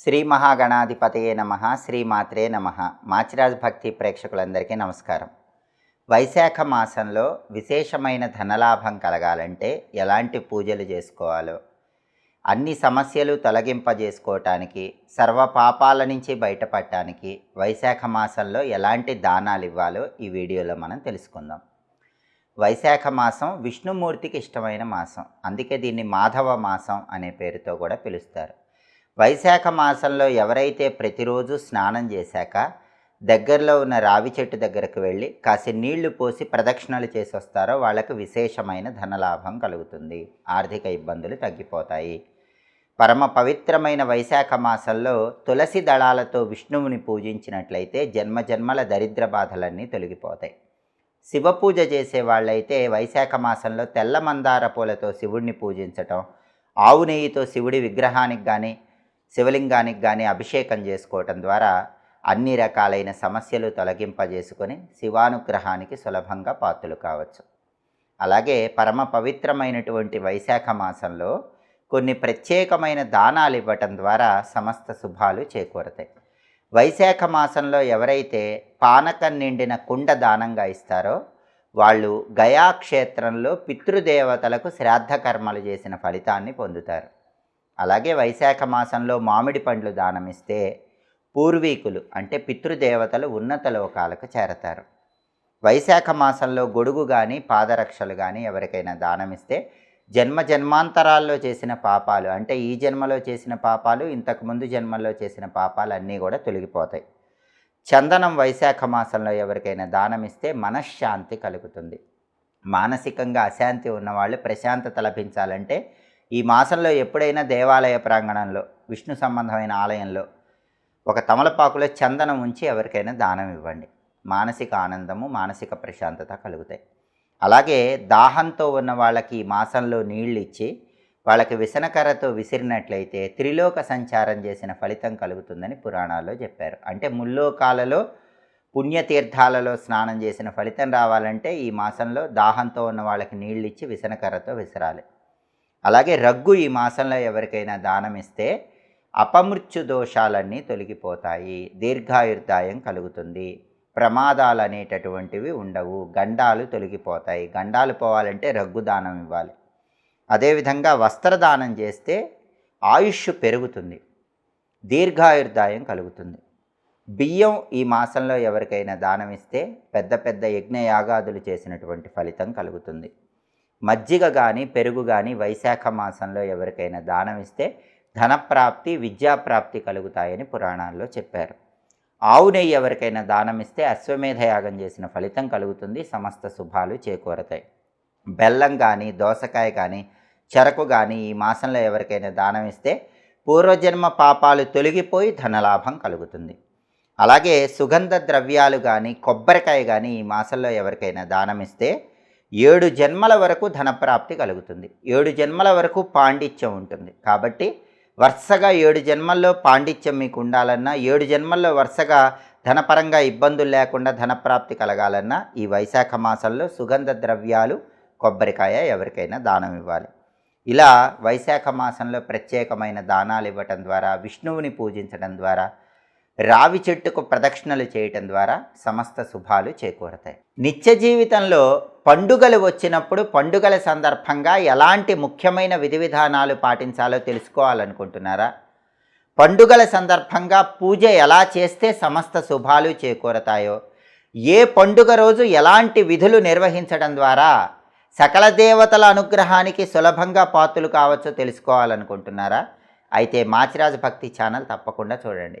శ్రీ మహాగణాధిపతయే నమ శ్రీమాత్రే నమ. మాచిరాజ్ భక్తి ప్రేక్షకులందరికీ నమస్కారం. వైశాఖ మాసంలో విశేషమైన ధనలాభం కలగాలంటే ఎలాంటి పూజలు చేసుకోవాలో అన్ని సమస్యలు తొలగింపజేసుకోవటానికి సర్వ పాపాల నుంచి బయటపడటానికి వైశాఖ మాసంలో ఎలాంటి దానాలు ఇవ్వాలో ఈ వీడియోలో మనం తెలుసుకుందాం. వైశాఖ మాసం విష్ణుమూర్తికి ఇష్టమైన మాసం. అందుకే దీన్ని మాధవ మాసం అనే పేరుతో కూడా పిలుస్తారు. వైశాఖ మాసంలో ఎవరైతే ప్రతిరోజు స్నానం చేశాక దగ్గరలో ఉన్న రావి చెట్టు దగ్గరకు వెళ్ళి కాసి నీళ్ళు పోసి ప్రదక్షిణలు చేసి వస్తారో వాళ్ళకు విశేషమైన ధనలాభం కలుగుతుంది. ఆర్థిక ఇబ్బందులు తగ్గిపోతాయి. పరమ పవిత్రమైన వైశాఖ మాసంలో తులసి దళాలతో విష్ణువుని పూజించినట్లయితే జన్మజన్మల దరిద్ర బాధలన్నీ తొలగిపోతాయి. శివ పూజ చేసే వాళ్ళైతే వైశాఖ మాసంలో తెల్ల మందార పూలతో శివుడిని పూజించటం ఆవు నెయ్యితో శివుడి విగ్రహానికి కానీ శివలింగానికి కానీ అభిషేకం చేసుకోవటం ద్వారా అన్ని రకాలైన సమస్యలు తొలగింపజేసుకొని శివానుగ్రహానికి సులభంగా పాత్రలు కావచ్చు. అలాగే పరమ పవిత్రమైనటువంటి వైశాఖ మాసంలో కొన్ని ప్రత్యేకమైన దానాలు ఇవ్వటం ద్వారా సమస్త శుభాలు చేకూరతాయి. వైశాఖ మాసంలో ఎవరైతే పానకం నిండిన కుండ దానంగా ఇస్తారో వాళ్ళు గయాక్షేత్రంలో పితృదేవతలకు శ్రాద్ధ కర్మలు చేసిన ఫలితాన్ని పొందుతారు. అలాగే వైశాఖ మాసంలో మామిడి పండ్లు దానమిస్తే పూర్వీకులు అంటే పితృదేవతలు ఉన్నత లోకాలకు చేరతారు. వైశాఖ మాసంలో గొడుగు కానీ పాదరక్షలు కానీ ఎవరికైనా దానమిస్తే జన్మ జన్మాంతరాల్లో చేసిన పాపాలు అంటే ఈ జన్మలో చేసిన పాపాలు ఇంతకుముందు జన్మలో చేసిన పాపాలు అన్నీ కూడా తొలగిపోతాయి. చందనం వైశాఖ మాసంలో ఎవరికైనా దానమిస్తే మనశ్శాంతి కలుగుతుంది. మానసికంగా అశాంతి ఉన్నవాళ్ళు ప్రశాంతత లభించాలంటే ఈ మాసంలో ఎప్పుడైనా దేవాలయ ప్రాంగణంలో విష్ణు సంబంధమైన ఆలయంలో ఒక తమలపాకులో చందనం ఉంచి ఎవరికైనా దానం ఇవ్వండి. మానసిక ఆనందము మానసిక ప్రశాంతత కలుగుతాయి. అలాగే దాహంతో ఉన్న వాళ్ళకి ఈ మాసంలో నీళ్ళు ఇచ్చి వాళ్ళకి విసనకర్రతో విసిరినట్లయితే త్రిలోక సంచారం చేసిన ఫలితం కలుగుతుందని పురాణాల్లో చెప్పారు. అంటే ముల్లోకాలలో పుణ్యతీర్థాలలో స్నానం చేసిన ఫలితం రావాలంటే ఈ మాసంలో దాహంతో ఉన్న వాళ్ళకి నీళ్ళు ఇచ్చి విసనకర్రతో విసరాలి. అలాగే రగ్గు ఈ మాసంలో ఎవరికైనా దానం ఇస్తే అపమృత్యు దోషాలన్నీ తొలగిపోతాయి దీర్ఘాయుర్దాయం కలుగుతుంది. ప్రమాదాలు అనేటటువంటివి ఉండవు గండాలు తొలగిపోతాయి. గండాలు పోవాలంటే రగ్గు దానం ఇవ్వాలి. అదేవిధంగా వస్త్రదానం చేస్తే ఆయుష్ పెరుగుతుంది దీర్ఘాయుర్దాయం కలుగుతుంది. బియ్యం ఈ మాసంలో ఎవరికైనా దానం ఇస్తే పెద్ద పెద్ద యజ్ఞయాగాదులు చేసినటువంటి ఫలితం కలుగుతుంది. మజ్జిగ కానీ పెరుగు కానీ వైశాఖ మాసంలో ఎవరికైనా దానం ఇస్తే ధనప్రాప్తి విద్యాప్రాప్తి కలుగుతాయని పురాణాల్లో చెప్పారు. ఆవు నెయ్యి ఎవరికైనా దానం ఇస్తే అశ్వమేధ యాగం చేసిన ఫలితం కలుగుతుంది సమస్త శుభాలు చేకూరతాయి. బెల్లం కానీ దోసకాయ కానీ చెరకు కానీ ఈ మాసంలో ఎవరికైనా దానం ఇస్తే పూర్వజన్మ పాపాలు తొలగిపోయి ధనలాభం కలుగుతుంది. అలాగే సుగంధ ద్రవ్యాలు కానీ కొబ్బరికాయ కానీ ఈ మాసంలో ఎవరికైనా దానం ఇస్తే ఏడు జన్మల వరకు ధనప్రాప్తి కలుగుతుంది. ఏడు జన్మల వరకు పాండిత్యం ఉంటుంది. కాబట్టి వరుసగా ఏడు జన్మల్లో పాండిత్యం మీకు ఉండాలన్నా ఏడు జన్మల్లో వరుసగా ధనపరంగా ఇబ్బందులు లేకుండా ధనప్రాప్తి కలగాలన్నా ఈ వైశాఖ మాసంలో సుగంధ ద్రవ్యాలు కొబ్బరికాయ ఎవరికైనా దానం ఇవ్వాలి. ఇలా వైశాఖ మాసంలో ప్రత్యేకమైన దానాలు ఇవ్వటం ద్వారా విష్ణువుని పూజించడం ద్వారా రావి చెట్టుకు ప్రదక్షిణలు చేయటం ద్వారా సమస్త శుభాలు చేకూరతాయి. నిత్య జీవితంలో పండుగలు వచ్చినప్పుడు పండుగల సందర్భంగా ఎలాంటి ముఖ్యమైన విధి విధానాలు పాటించాలో తెలుసుకోవాలనుకుంటున్నారా? పండుగల సందర్భంగా పూజ ఎలా చేస్తే సమస్త శుభాలు చేకూరతాయో? ఏ పండుగ రోజు ఎలాంటి విధులు నిర్వహించడం ద్వారా సకల దేవతల అనుగ్రహానికి సులభంగా పాత్రలు కావచ్చో తెలుసుకోవాలనుకుంటున్నారా? అయితే మాచిరాజు భక్తి ఛానల్ తప్పకుండా చూడండి.